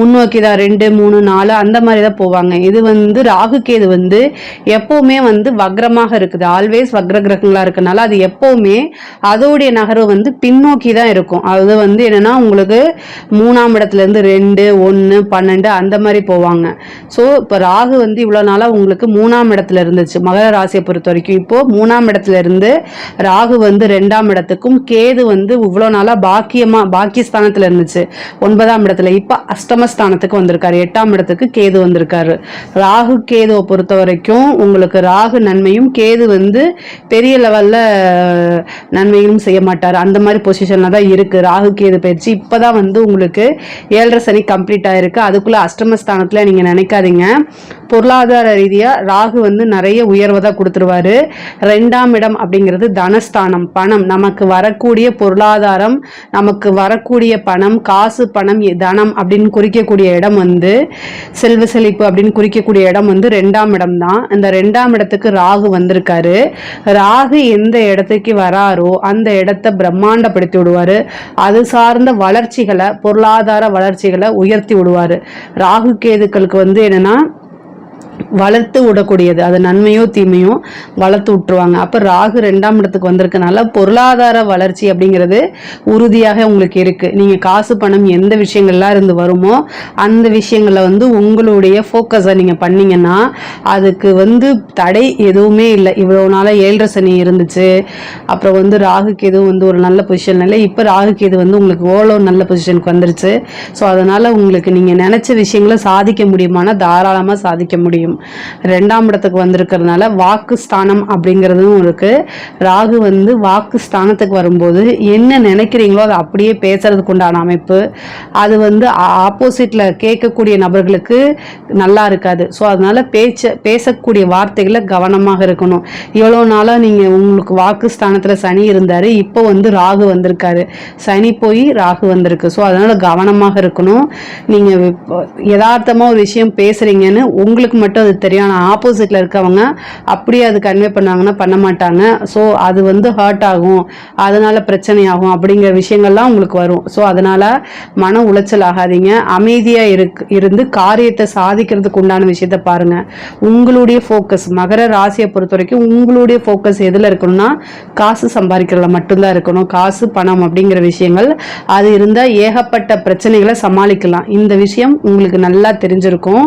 முன்னோக்கி தான் ரெண்டு மூணு நாலு அந்த மாதிரி தான் போவாங்க. இது வந்து ராகு கேது வந்து எப்பவுமே வந்து வக்ரமாக இருக்குது. ஆல்வேஸ் வக்ர கிரகங்களா இருக்கனால அது எப்போவுமே அதோடைய நகர்வு வந்து பின்னோக்கி தான் இருக்கும். அது வந்து என்னன்னா உங்களுக்கு மூணாம் இடத்துல இருந்து ரெண்டு ஒன்று பன்னெண்டு அந்த மாதிரி போவாங்க. ஸோ இப்போ ராகு வந்து இவ்வளோ நாளாக உங்களுக்கு மூணாம் இடத்துல இருந்துச்சு. மகர ராசியை பொறுத்த வரைக்கும் இப்போ மூணாம் இடத்துல இருந்து ராகு வந்து ரெண்டாம் இடத்துக்கும் கேது வந்து இவ்வளோ நாளாக பாக்கியமாக பாக்கியஸ்தானத்தில் இருந்துச்சு. ஒன்பதாம் இடத்துல இப்போ அஷ்டமஸ்தானத்துக்கு வந்திருக்காரு. எட்டாம் இடத்துக்கு கேது வந்திருக்காரு. ராகு கேதுவை பொறுத்த வரைக்கும் உங்களுக்கு ராகு நன்மையும் கேது வந்து பெரிய லெவலில் நன்மையும் செய்ய மாட்டார் அந்த மாதிரி பொசிஷன்ல தான் இருக்கு. ராகு கேது பயிற்சி இப்பதான் வந்து உங்களுக்கு ஏழரை சனி கம்ப்ளீட் ஆயிருக்கு. அதுக்குள்ள அஷ்டமஸ்தானத்துல நீங்க நினைக்காதீங்க. பொருளாதார ரீதியாக ராகு வந்து நிறைய உயர்வை தான் கொடுத்துருவாரு. ரெண்டாம் இடம் அப்படிங்கிறது தனஸ்தானம் பணம். நமக்கு வரக்கூடிய பொருளாதாரம் நமக்கு வரக்கூடிய பணம் காசு பணம் தனம் அப்படின்னு குறிக்கக்கூடிய இடம் வந்து செல்வ செழிப்பு அப்படின்னு குறிக்கக்கூடிய இடம் வந்து ரெண்டாம் இடம் தான். இந்த ரெண்டாம் இடத்துக்கு ராகு வந்திருக்காரு. ராகு எந்த இடத்துக்கு வராரோ அந்த இடத்த பிரம்மாண்டப்படுத்தி விடுவாரு. அது சார்ந்த வளர்ச்சிகளை பொருளாதார வளர்ச்சிகளை உயர்த்தி விடுவாரு. ராகு கேதுக்களுக்கு வந்து என்னன்னா வளர்த்து விடக்கூடியது. அது நன்மையோ தீமையோ வளர்த்து விட்டுருவாங்க. அப்போ ராகு ரெண்டாம் இடத்துக்கு வந்திருக்கனால பொருளாதார வளர்ச்சி அப்படிங்கிறது உறுதியாக உங்களுக்கு இருக்குது நீங்கள் காசு பணம் எந்த விஷயங்கள்லாம் இருந்து வருமோ அந்த விஷயங்களில் வந்து உங்களுடைய ஃபோக்கஸை நீங்கள் பண்ணீங்கன்னா அதுக்கு வந்து தடை எதுவுமே இல்லை. இவ்வளோ நாளாக ஏழரை சனி இருந்துச்சு. அப்புறம் வந்து ராகுக்கு எதுவும் வந்து ஒரு நல்ல பொசிஷன் இல்லை. இப்போ ராகுக்கு இது வந்து உங்களுக்கு ஓலோ நல்ல பொசிஷனுக்கு வந்துருச்சு. ஸோ அதனால் உங்களுக்கு நீங்கள் நினச்ச விஷயங்களை சாதிக்க முடியுமானா தாராளமாக சாதிக்க முடியும். ரெண்டாம் இடத்துக்கு வந்திருக்கிறதுனால வாக்கு ஸ்தானம் அப்படிங்கிறதும் இருக்கு. ராகு வந்து வாக்கு ஸ்தானத்துக்கு வரும்போது என்ன நினைக்கிறீங்களோ அதை அப்படியே பேசுறதுக்கு உண்டான அமைப்பு. அது வந்து ஆப்போசிட்ல கேட்கக்கூடிய நபர்களுக்கு நல்லா இருக்காது. ஸோ அதனால பேச்ச பேசக்கூடிய வார்த்தைகளை கவனமாக இருக்கணும். இவ்வளோ நாளாக நீங்கள் உங்களுக்கு வாக்கு ஸ்தானத்தில் சனி இருந்தார். இப்போ வந்து ராகு வந்திருக்காரு. சனி போய் ராகு வந்திருக்கு. ஸோ அதனால கவனமாக இருக்கணும். நீங்கள் யதார்த்தமாக ஒரு விஷயம் பேசுறீங்கன்னு உங்களுக்கு மட்டும் அது தெரியும். ஆனால் ஆப்போசிட்டில் இருக்கவங்க அப்படியே அது கன்வே பண்ணாங்கன்னா பண்ண மாட்டாங்க. ஸோ அது வந்து ஹர்ட் ஆகும். அதனால பிரச்சனை ஆகும் அப்படிங்கிற விஷயங்கள்லாம் உங்களுக்கு வரும். ஸோ அதனால மன உளைச்சல் ஆகாதீங்க. அமைதியாக இருக்கு இருந்து காரியத்தை சாதிக்கிறதுக்கு உண்டான விஷயத்த பாருங்க. உங்களுடைய ஃபோக்கஸ் மகர ராசியை பொறுத்த வரைக்கும் உங்களுடைய ஃபோக்கஸ் எதில் இருக்கணும்னா காசு சம்பாதிக்கிறதுல மட்டும்தான் இருக்கணும். காசு பணம் அப்படிங்கிற விஷயங்கள் அது இருந்தால் ஏகப்பட்ட பிரச்சனைகளை சமாளிக்கலாம். இந்த விஷயம் உங்களுக்கு நல்லா தெரிஞ்சிருக்கும்.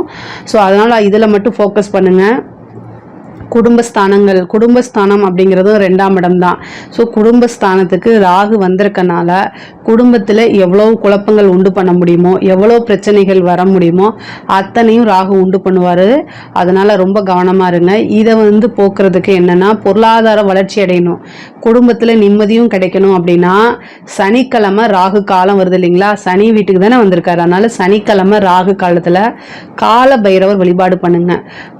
ஸோ அதனால் இதில் மட்டும் ஃபோக்கஸ் பண்ணுங்கள் குடும்பஸ்தானங்கள் குடும்பஸ்தானம் அப்படிங்கிறதும் ரெண்டாம் இடம் தான். ஸோ குடும்பஸ்தானத்துக்கு ராகு வந்திருக்கனால குடும்பத்தில் எவ்வளோ குழப்பங்கள் உண்டு பண்ண முடியுமோ எவ்வளோ பிரச்சனைகள் வர முடியுமோ அத்தனையும் ராகு உண்டு பண்ணுவார். அதனால் ரொம்ப கவனமாக இருங்க. இதை வந்து போக்குறதுக்கு என்னென்னா பொருளாதார வளர்ச்சி அடையணும். குடும்பத்தில் நிம்மதியும் கிடைக்கணும் அப்படின்னா சனிக்கிழமை ராகு காலம் வருது இல்லைங்களா? சனி வீட்டுக்கு தானே வந்திருக்காரு. அதனால் சனிக்கிழமை ராகு காலத்தில் கால பைரவர் வழிபாடு பண்ணுங்க.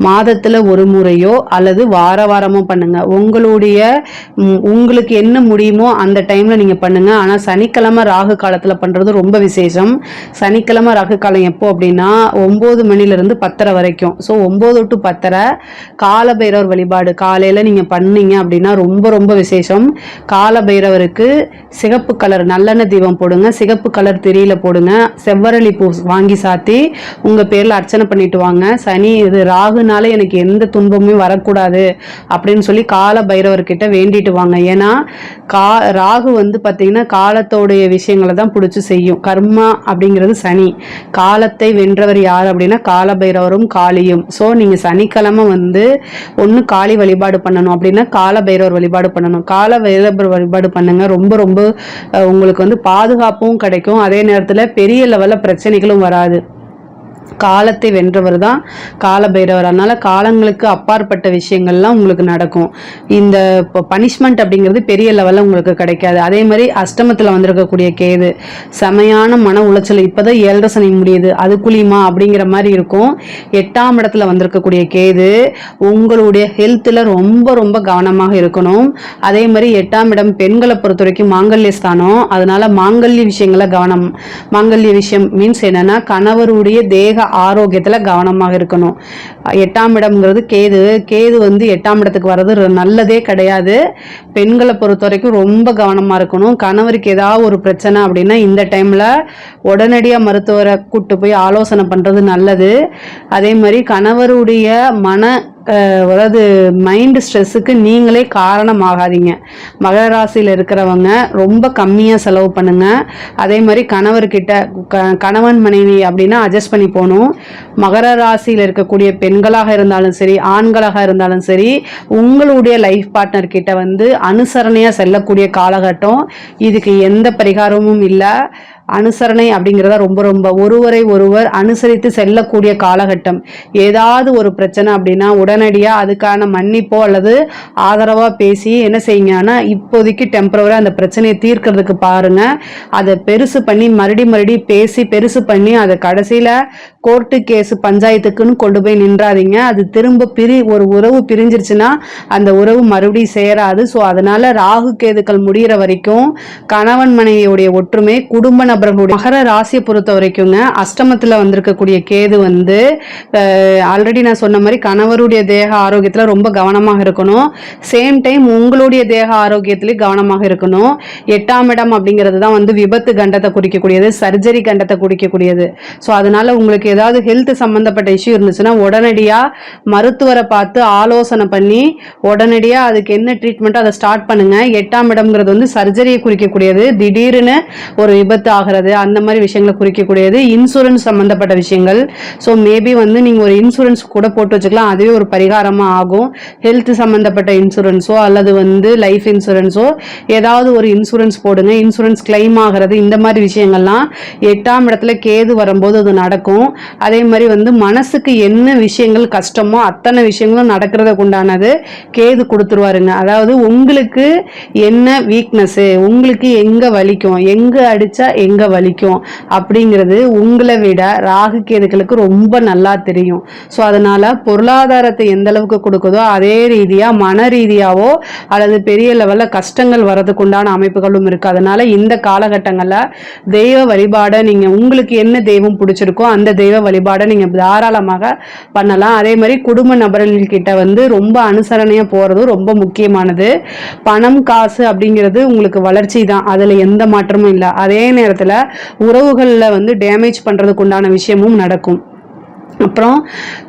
மாதத்தில் ஒரு முறையோ அல்லது வார வாரமும் பண்ணுங்க. உங்களுடைய உங்களுக்கு என்ன முடியுமோ அந்த டைம்ல நீங்க பண்ணுங்க. ஆனா சனிக்கிழமை ராகு காலத்துல பண்றது ரொம்ப விசேஷம். சனிக்கிழமை ராகு காலம் எப்போ அப்படின்னா ஒன்பது மணில இருந்து பத்தரை வரைக்கும். ஸோ ஒன்பது டு பத்தரை கால பைரவர் வழிபாடு. காலையில நீங்க பண்ணீங்க அப்படின்னா ரொம்ப ரொம்ப விசேஷம். கால பைரவருக்கு சிகப்பு கலர் நல்லெண்ணெய் தீபம் போடுங்க. சிகப்பு கலர் திரியில போடுங்க. செவ்வரளி பூ வாங்கி சாத்தி உங்க பேர்ல அர்ச்சனை பண்ணிட்டு வாங்க. சனி இது ராகுனால எனக்கு எந்த துன்பமும் வரக்கூடாது. அப்படின்னு சொல்லி கால பைரவர்கிட்ட வேண்டிட்டு வாங்க. ஏன்னா கா ராகு வந்து பார்த்தீங்கன்னா காலத்தோடைய விஷயங்களை தான் பிடிச்சி செய்யும். கர்மா அப்படிங்கிறது சனி. காலத்தை வென்றவர் யார் அப்படின்னா கால பைரவரும் காளியும். ஸோ நீங்கள் சனிக்கிழமை வந்து ஒன்று காளி வழிபாடு பண்ணணும் அப்படின்னா கால பைரவர் வழிபாடு பண்ணணும். கால பைரவர் வழிபாடு பண்ணுங்க. ரொம்ப ரொம்ப உங்களுக்கு வந்து பாதுகாப்பும் கிடைக்கும். அதே நேரத்தில் பெரிய லெவலில் பிரச்சனைகளும் வராது. காலத்தை வென்றவர் தான் காலபைரவர். அதனால காலங்களுக்கு அப்பாற்பட்ட விஷயங்கள்லாம் உங்களுக்கு நடக்கும். இந்த இப்போ பனிஷ்மெண்ட் அப்படிங்கிறது பெரிய லெவலில் உங்களுக்கு கிடைக்காது. அதே மாதிரி அஷ்டமத்தில் வந்திருக்கக்கூடிய கேது செமையான மன உளைச்சல். இப்போ தான் ஏழரை சனி முடியுது. அதுக்குள்ளியுமா அப்படிங்கிற மாதிரி இருக்கும். எட்டாம் இடத்துல வந்திருக்கக்கூடிய கேது உங்களுடைய ஹெல்த்தில் ரொம்ப ரொம்ப கவனமாக இருக்கணும். அதே மாதிரி எட்டாம் இடம் பெண்களை பொறுத்த வரைக்கும் மாங்கல்ய ஸ்தானம். அதனால மாங்கல்ய விஷயங்களை கவனம். மாங்கல்ய விஷயம் மீன்ஸ் என்னன்னா கணவருடைய தேக ஆரோக்கியத்தில் கவனமாக இருக்கணும். எட்டாம் இடம்ங்கிறது கேது. கேது வந்து எட்டாம் இடத்துக்கு வர்றது நல்லதே கிடையாது. பெண்களை பொறுத்த வரைக்கும் ரொம்ப கவனமாக இருக்கணும். கணவருக்கு ஏதாவது ஒரு பிரச்சனை அப்படின்னா இந்த டைமில் உடனடியாக மருத்துவரை கூப்பிட்டு போய் ஆலோசனை பண்ணுறது நல்லது. அதே மாதிரி கணவருடைய மன அதாவது மைண்ட் ஸ்ட்ரெஸ்ஸுக்கு நீங்களே காரணமாகாதீங்க. மகர ராசியில் இருக்கிறவங்க ரொம்ப கம்மியாக செலவு பண்ணுங்கள் அதே மாதிரி கணவர்கிட்ட க- கணவன் மனைவி அப்படின்னா அட்ஜஸ்ட் பண்ணி போகணும். மகர ராசியில் இருக்கக்கூடிய பெண்களாக இருந்தாலும் சரி ஆண்களாக இருந்தாலும் சரி உங்களுடைய லைஃப் பார்ட்னர் கிட்ட வந்து அனுசரணையாக செல்லக்கூடிய காலகட்டம். இதுக்கு எந்த பரிகாரமும் இல்லை. அனுசரணை அப்படிங்கிறத ரொம்ப ரொம்ப ஒருவரை ஒருவர் அனுசரித்து செல்லக்கூடிய காலகட்டம். ஏதாவது ஒரு பிரச்சனை அப்படின்னா உடனடியாக அதுக்கான மன்னிப்போ அல்லது ஆதரவாக பேசி என்ன செய்யுங்கன்னா இப்போதைக்கு டெம்பரவராக அந்த பிரச்சனையை தீர்க்கிறதுக்கு பாருங்க. அதை பெருசு பண்ணி மறுபடி மறுபடி பேசி பெருசு பண்ணி அதை கடைசியில் கோர்ட்டு கேஸு பஞ்சாயத்துக்குன்னு கொண்டு போய் நின்றாதீங்க. அது திரும்ப பிரி ஒரு உறவு பிரிஞ்சிருச்சுன்னா அந்த உறவு மறுபடியும் சேராது. ஸோ அதனால ராகு கேதுக்கள் முடிகிற வரைக்கும் கணவன் மனைவியுடைய ஒற்றுமை குடும்ப நபர்களுடைய மகர ராசியை பொறுத்த வரைக்குங்க அஷ்டமத்தில் வந்திருக்கக்கூடிய கேது வந்து ஆல்ரெடி நான் சொன்ன மாதிரி கணவருடைய தேக ஆரோக்கியத்தில் ரொம்ப கவனமாக இருக்கணும். சேம் டைம் உங்களுடைய தேக ஆரோக்கியத்திலையும் கவனமாக இருக்கணும். எட்டாம் இடம் அப்படிங்கிறது தான் வந்து விபத்து கண்டத்தை குறிக்கக்கூடியது சர்ஜரி கண்டத்தை குறிக்கக்கூடியது. ஸோ அதனால உங்களுக்கு ஏதாவது ஹெல்த் சம்மந்தப்பட்ட இஷ்யூ இருந்துச்சுன்னா உடனடியாக மருத்துவரை பார்த்து ஆலோசனை பண்ணி உடனடியாக அதுக்கு என்ன ட்ரீட்மெண்ட்டோ அதை ஸ்டார்ட் பண்ணுங்கள் எட்டாம் இடம்ங்கிறது வந்து சர்ஜரியை குறிக்கக்கூடியது. திடீர்னு ஒரு விபத்து ஆகிறது. அந்த மாதிரி விஷயங்களை குறிக்கக்கூடியது. இன்சூரன்ஸ் சம்மந்தப்பட்ட விஷயங்கள். ஸோ மேபி வந்து நீங்கள் ஒரு இன்சூரன்ஸ் கூட போட்டு வச்சுக்கலாம். அதுவே ஒரு பரிகாரமாக ஆகும். ஹெல்த் சம்மந்தப்பட்ட இன்சூரன்ஸோ அல்லது வந்து லைஃப் இன்சூரன்ஸோ ஏதாவது ஒரு இன்சூரன்ஸ் போடுங்க. இன்சூரன்ஸ் கிளைம் ஆகிறது. இந்த மாதிரி விஷயங்கள்லாம் எட்டாம் இடத்துல கேது வரும்போது அது நடக்கும். அதே மாதிரி வந்து மனசுக்கு என்ன விஷயங்கள் கஷ்டமோ அத்தனை விஷயங்களும் நடக்கிறதுக்கு உண்டானது கேது கொடுத்துருவாருங்க. அதாவது உங்களுக்கு என்ன வீக்னஸ்ஸு உங்களுக்கு எங்கே வலிக்கும் எங்கே அடித்தா எங்கே வலிக்கும் அப்படிங்கிறது உங்களை விட ராகு கேதுகளுக்கு ரொம்ப நல்லா தெரியும். ஸோ அதனால் பொருளாதாரத்தை எந்த அளவுக்கு கொடுக்குதோ அதே ரீதியாக மன ரீதியாவோ அல்லது பெரிய லெவலில் கஷ்டங்கள் வர்றதுக்கு உண்டான அமைப்புகளும் இருக்குது அதனால் இந்த காலகட்டங்களில் தெய்வ வழிபாடை நீங்கள் உங்களுக்கு என்ன தெய்வம் பிடிச்சிருக்கோ அந்த தெய்வ வழிபாடை நீங்கள் தாராளமாக பண்ணலாம். அதே மாதிரி குடும்ப நபர்கள்கிட்ட வந்து ரொம்ப அனுசரணையாக போகிறதும் ரொம்ப முக்கியமானது. பணம் காசு அப்படிங்கிறது உங்களுக்கு வளர்ச்சி தான். அதில் எந்த மாற்றமும் இல்லை. அதே நேரத்தில் உறவுகளில் வந்து டேமேஜ் பண்ணுறதுக்கு உண்டான விஷயமும் நடக்கும். அப்புறம்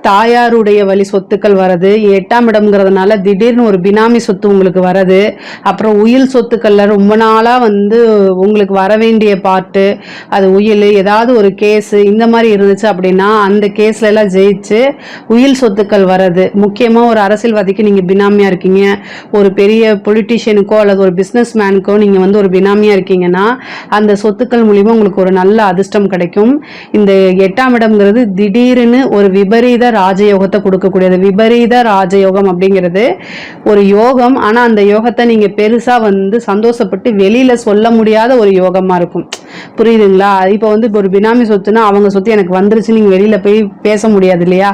தாயாருடைய வழி சொத்துக்கள் வரது எட்டாம் இடம்ங்கிறதுனால திடீர்னு ஒரு பினாமி சொத்து உங்களுக்கு வரது அப்புறம் உயில் சொத்துக்களில் ரொம்ப நாளாக வந்து உங்களுக்கு வர வேண்டிய பாட்டு அது உயில் ஏதாவது ஒரு கேஸு இந்த மாதிரி இருந்துச்சு அப்படின்னா அந்த கேஸ்ல எல்லாம் ஜெயிச்சு உயில் சொத்துக்கள் வரது முக்கியமாக ஒரு அரசியல்வாதிக்கு நீங்கள் பினாமியாக இருக்கீங்க. ஒரு பெரிய பொலிட்டீஷியனுக்கோ அல்லது ஒரு பிஸ்னஸ் மேனுக்கோ நீங்கள் வந்து ஒரு பினாமியாக இருக்கீங்கன்னா அந்த சொத்துக்கள் மூலிமா உங்களுக்கு ஒரு நல்ல அதிர்ஷ்டம் கிடைக்கும். இந்த எட்டாம் இடம்ங்கிறது திடீர்னு ஒரு விபரீத ராஜயோகத்தை கொடுக்கக்கூடியது விபரீத ராஜயோகம் அப்படிங்கிறது ஒரு யோகம். ஆனால் அந்த யோகத்தை நீங்கள் பெருசாக வந்து சந்தோஷப்பட்டு வெளியில சொல்ல முடியாத ஒரு யோகமாக இருக்கும். புரியுதுங்களா? இப்போ வந்து இப்போ ஒரு பினாமி சொத்துனா அவங்க சொத்து எனக்கு வந்துருச்சு நீங்கள் வெளியில் போய் பேச முடியாது இல்லையா?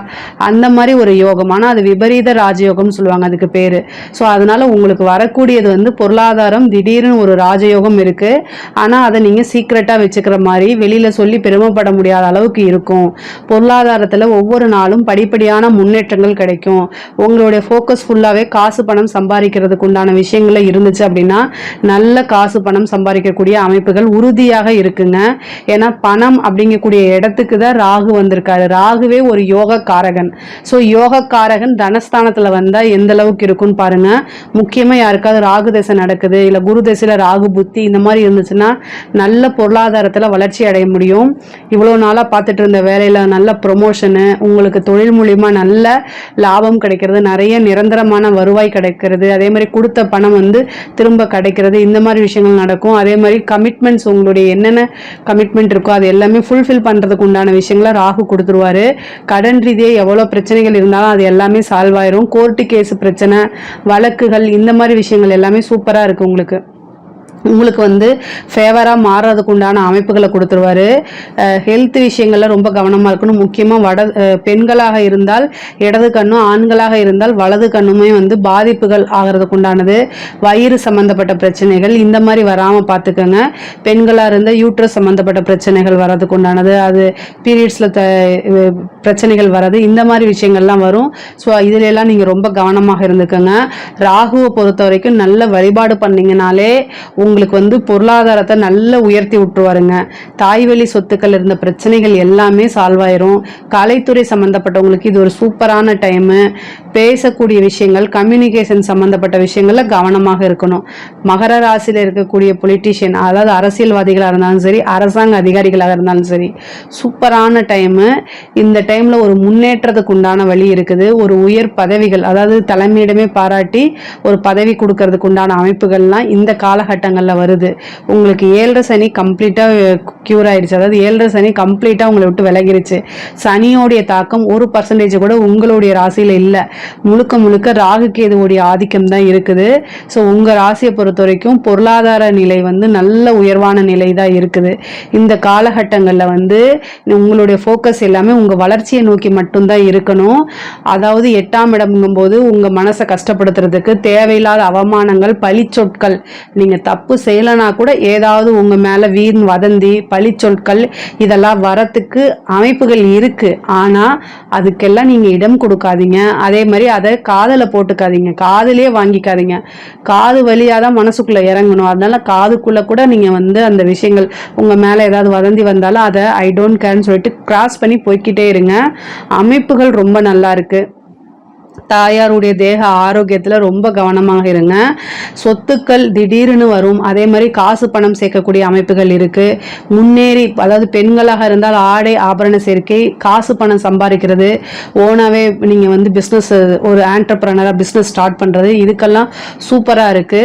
அந்த மாதிரி ஒரு யோகம். ஆனால் அது விபரீத ராஜயோகம்னு சொல்லுவாங்க அதுக்கு பேர். ஸோ அதனால உங்களுக்கு வரக்கூடியது வந்து பொருளாதாரம் திடீர்னு ஒரு ராஜயோகம் இருக்கு. ஆனால் அதை நீங்கள் சீக்ரெட்டாக வச்சுக்கிற மாதிரி வெளியில் சொல்லி பெருமைப்பட முடியாத அளவுக்கு இருக்கும். பொருளாதாரத்துல ஒவ்வொரு நாளும் படிப்படியான முன்னேற்றங்கள் கிடைக்கும். உங்களுடைய ஃபோக்கஸ் ஃபுல்லாவே காசு பணம் சம்பாதிக்கிறதுக்கு உண்டான விஷயங்கள்ல இருந்துச்சு அப்படின்னா நல்ல காசு பணம் சம்பாதிக்கக்கூடிய அமைப்புகள் உறுதியாக இருக்குங்க. ஏன்னா பணம் அப்படிங்கக்கூடிய இடத்துக்கு தான் ராகு வந்திருக்காரு. ராகுவே ஒரு யோக காரகன் ஸோ யோக காரகன் தனஸ்தானத்துல வந்தால் எந்த அளவுக்கு இருக்கும்னு பாருங்க. முக்கியமா யாருக்காவது ராகு தசை நடக்குது இல்ல குரு தசையில் ராகு புத்தி இந்த மாதிரி இருந்துச்சுன்னா நல்ல பொருளாதாரத்துல வளர்ச்சி அடைய முடியும். இவ்வளவு நாளா பார்த்துட்டு இருந்த வேலையில நல்ல ப்ரொமோஷனு உங்களுக்கு தொழில் மூலியமாக நல்ல லாபம் கிடைக்கிறது நிறைய நிரந்தரமான வருவாய் கிடைக்கிறது. அதே மாதிரி கொடுத்த பணம் வந்து திரும்ப கிடைக்கிறது. இந்த மாதிரி விஷயங்கள் நடக்கும். அதே மாதிரி கமிட்மெண்ட்ஸ் உங்களுடைய என்னென்ன கமிட்மெண்ட் இருக்கோ அது எல்லாமே ஃபுல்ஃபில் பண்ணுறதுக்கு உண்டான விஷயங்களை ராகு கொடுத்துருவாரு. கடன் ரீதியாக எவ்வளோ பிரச்சனைகள் இருந்தாலும் அது எல்லாமே சால்வ் ஆயிரும். கோர்ட்டு கேஸ் பிரச்சனை வழக்குகள் இந்த மாதிரி விஷயங்கள் எல்லாமே சூப்பராக இருக்குது உங்களுக்கு. உங்களுக்கு வந்து ஃபேவராக மாறுறதுக்கு உண்டான அமைப்புகளை கொடுத்துருவாரு. ஹெல்த் விஷயங்களில் ரொம்ப கவனமாக இருக்கணும். முக்கியமாக வட பெண்களாக இருந்தால் இடது கண்ணும் ஆண்களாக இருந்தால் வலது கண்ணுமே வந்து பாதிப்புகள் ஆகிறதுக்கு உண்டானது. வயிறு சம்மந்தப்பட்ட பிரச்சனைகள் இந்த மாதிரி வராமல் பார்த்துக்கோங்க. பெண்களாக இருந்தால் யூட்ரஸ் சம்மந்தப்பட்ட பிரச்சனைகள் வர்றதுக்கு உண்டானது. அது பீரியட்ஸில் த பிரச்சனைகள் வர்றது இந்த மாதிரி விஷயங்கள்லாம் வரும். ஸோ இதுலெல்லாம் நீங்கள் ரொம்ப கவனமாக இருந்துக்கோங்க. ராகுவை பொறுத்த வரைக்கும் நல்ல வழிபாடு பண்ணிங்கனாலே உங்க உங்களுக்கு வந்து பொருளாதாரத்தை நல்லா உயர்த்தி விட்டுருவாருங்க. தாய்வழி சொத்துக்கள் இருந்த பிரச்சனைகள் எல்லாமே சால்வ் ஆயிரும். கலைத்துறை சம்மந்தப்பட்டவங்களுக்கு இது ஒரு சூப்பரான டைமு பேசக்கூடிய விஷயங்கள் கம்யூனிகேஷன் சம்மந்தப்பட்ட விஷயங்களில் கவனமாக இருக்கணும். மகர ராசியில் இருக்கக்கூடிய பொலிட்டீஷியன் அதாவது அரசியல்வாதிகளாக இருந்தாலும் சரி அரசாங்க அதிகாரிகளாக இருந்தாலும் சரி சூப்பரான டைமு இந்த டைமில் ஒரு முன்னேற்றத்துக்கு உண்டான வழி இருக்குது. ஒரு உயர் பதவிகள் அதாவது தலைமையிடமே பாராட்டி ஒரு பதவி கொடுக்கறதுக்கு உண்டான அமைப்புகள்லாம் இந்த காலகட்டங்கள் காலகட்டங்களில் வருது. உங்களுக்கு ஏழரை சனி கம்ப்ளீட்டாக க்யூர் ஆயிடுச்சு. அதாவது ஏழரை சனி கம்ப்ளீட்டாக உங்களை விட்டு விலகிருச்சு. சனியோடைய தாக்கம் ஒரு பர்சன்டேஜ் கூட உங்களுடைய ராசியில் இல்லை. முழுக்க முழுக்க ராகு கேதுவோடைய ஆதிக்கம் தான் இருக்குது. ஸோ உங்கள் ராசியை பொறுத்த வரைக்கும் பொருளாதார நிலை வந்து நல்ல உயர்வான நிலை தான் இருக்குது. இந்த காலகட்டங்களில் வந்து உங்களுடைய ஃபோக்கஸ் எல்லாமே உங்கள் வளர்ச்சியை நோக்கி மட்டும்தான் இருக்கணும். அதாவது எட்டாம் இடம்ங்கும்போது உங்கள் மனசை கஷ்டப்படுத்துறதுக்கு தேவையில்லாத அவமானங்கள் பழிச்சொற்கள் நீங்கள் தப்பு செய்யலைனா கூட ஏதாவது உங்கள் மேலே வீண் வதந்தி பழிச்சொற்கள் இதெல்லாம் வரத்துக்கு அமைப்புகள் இருக்கு. ஆனால் அதுக்கெல்லாம் நீங்கள் இடம் கொடுக்காதீங்க. அதே மாதிரி அதை காதில் போட்டுக்காதீங்க. காதலே வாங்கிக்காதீங்க. காது வழியாக தான் மனசுக்குள்ளே இறங்கணும். அதனால காதுக்குள்ளே கூட நீங்கள் வந்து அந்த விஷயங்கள் உங்கள் மேலே ஏதாவது வதந்தி வந்தாலும் அதை ஐ டோன்ட் கேர்னு சொல்லிட்டு கிராஸ் பண்ணி போய்க்கிட்டே இருங்க. அமைப்புகள் ரொம்ப நல்லா இருக்குது தாயாருடைய தேக ஆரோக்கியத்தில் ரொம்ப கவனமாக இருங்க. சொத்துக்கள் திடீர்னு வரும். அதே மாதிரி காசு பணம் சேர்க்கக்கூடிய அமைப்புகள் இருக்கு. முன்னேறி அதாவது பெண்களாக இருந்தால் ஆடை ஆபரண சேர்க்கை காசு பணம் சம்பாதிக்கிறது ஓனாவே நீங்கள் வந்து பிஸ்னஸ் ஒரு ஆண்டர்பிரனராக பிஸ்னஸ் ஸ்டார்ட் பண்ணுறது இதுக்கெல்லாம் சூப்பராக இருக்கு.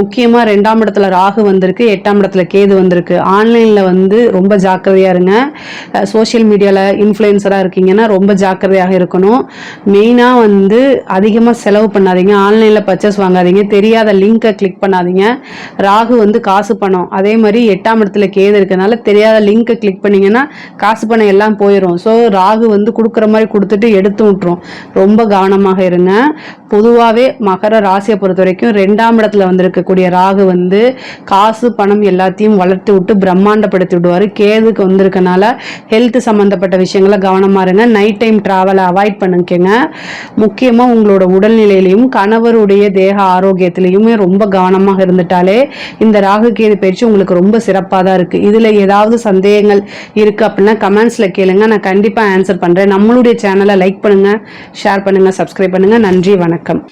முக்கியமாக ரெண்டாம் இடத்துல ராகு வந்திருக்கு எட்டாம் இடத்துல கேது வந்திருக்கு. ஆன்லைனில் வந்து ரொம்ப ஜாக்கிரதையாக இருங்க. சோஷியல் மீடியாவில் இன்ஃப்ளூயன்சராக இருக்கீங்கன்னா ரொம்ப ஜாக்கிரதையாக இருக்கணும். மெயினாக வந்து அதிகமாக செலவு பண்ணாதீங்க. ஆன்லைனில் பர்ச்சேஸ் வாங்காதீங்க. தெரியாத லிங்கை கிளிக் பண்ணாதீங்க. ராகு வந்து காசு பணம். அதே மாதிரி எட்டாம் இடத்துல கேது இருக்கனால தெரியாத லிங்க்கை கிளிக் பண்ணீங்கன்னா காசு பணம் எல்லாம் போயிடும் ஸோ ராகு வந்து கொடுக்குற மாதிரி கொடுத்துட்டு எடுத்து விட்டுரும். ரொம்ப கவனமாக இருங்க. பொதுவாகவே மகர ராசியை பொறுத்த வரைக்கும் ரெண்டாம் இடத்துல வந்திருக்கக்கூடிய ராகு வந்து காசு பணம் எல்லாத்தையும் வளர்த்து விட்டு பிரம்மாண்டப்படுத்தி விடுவார். கேதுக்கு வந்திருக்கனால ஹெல்த் சம்மந்தப்பட்ட விஷயங்களை கவனமாக இருங்க. நைட் டைம் ட்ராவலை அவாய்ட் பண்ணிக்கங்க. முக்கிய முக்கியமாக உங்களோட உடல்நிலையிலையும் கணவருடைய தேக ஆரோக்கியத்திலையுமே ரொம்ப கவனமாக இருந்துட்டாலே இந்த ராகு கேது பயிற்சி உங்களுக்கு ரொம்ப சிறப்பாக தான் இருக்குது இதில் ஏதாவது சந்தேகங்கள் இருக்குது அப்படின்னா கமெண்ட்ஸில் கேளுங்க. நான் கண்டிப்பாக ஆன்சர் பண்ணுறேன் நம்மளுடைய சேனலை லைக் பண்ணுங்கள் ஷேர் பண்ணுங்கள் சப்ஸ்கிரைப் பண்ணுங்கள் நன்றி வணக்கம்.